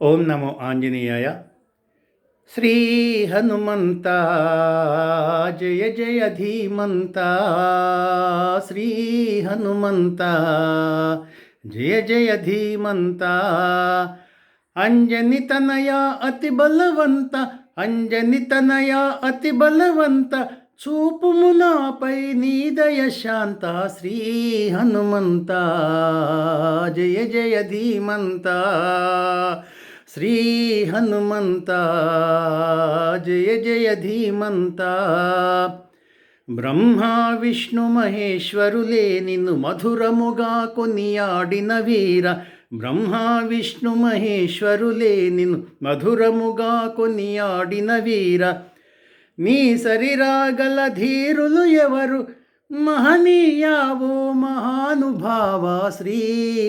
ఓం నమో ఆంజనేయాయ. శ్రీ హనుమంత జయ జయ ధీమంత శ్రీ హనుమంత జయ జయ ధీమంత అంజని తనయ అతి బలవంత అంజని తనయ అతి బలవంత చూపుము నాపై నీదయ శాంత శ్రీ హనుమంత జయ జయ ధీమంత. శ్రీ హనుమంత జయ జయ ధీమంత. బ్రహ్మ విష్ణు మహేశ్వరులే నిన్ను మధురముగా కొనియాడిన వీర. బ్రహ్మ విష్ణు మహేశ్వరులే నిన్ను మధురముగా కొనియాడిన వీర. నీ సరిరాగల ధీరులు ఎవరు? మహనీయావో మహానుభావ శ్రీ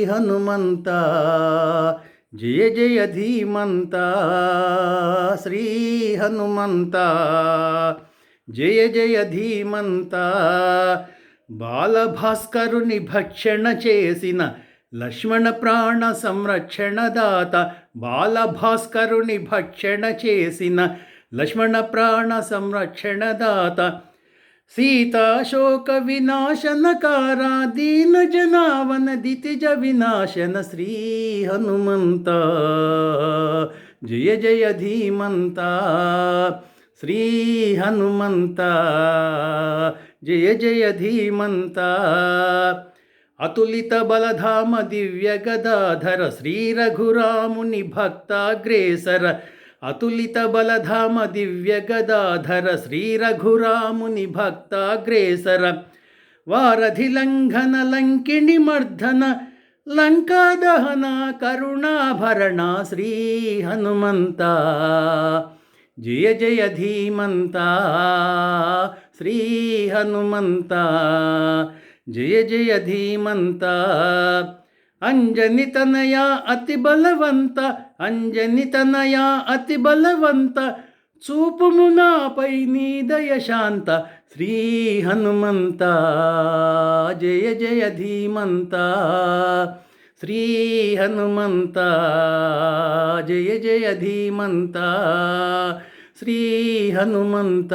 హనుమంతా జయ జయ ధీమంత శ్రీ హనుమంత. జయ జయ ధీమంత బాలభాస్కరుని భక్షణ చేసిన లక్ష్మణ ప్రాణ సంరక్షణదాత బాలభాస్కరుని భక్షణ చేసిన లక్ష్మణ ప్రాణ సంరక్షణదాత సీతాశోక వినాశనకార దీన జనావన దితిజ వినాశన శ్రీ హనుమంత. జయ జయ ధీమంత. శ్రీ హనుమంత. జయ జయ ధీమంత. అతులిత బలధామ దివ్య గదాధర శ్రీ రఘురాముని భక్తాగ్రేసర అతులిత బలధామ దివ్య గదాధర శ్రీ రఘురాముని భక్తాగ్రేసర వారధి లంఘన లంకిణి మర్ధన లంకాదహన కరుణాభరణ శ్రీ హనుమంత జయ జయ ధీమంత శ్రీ హనుమంత జయ జయ ధీమంత. అంజని తనయ అతి బలవంత అంజని తనయ అతి బలవంత చూపుము నాపై నీదయ శాంత శ్రీ హనుమంత జయ జయ ధీమంత శ్రీ హనుమంత జయ జయ ధీమంత శ్రీ హనుమంత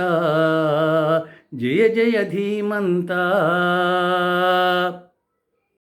జయ జయ ధీమంత.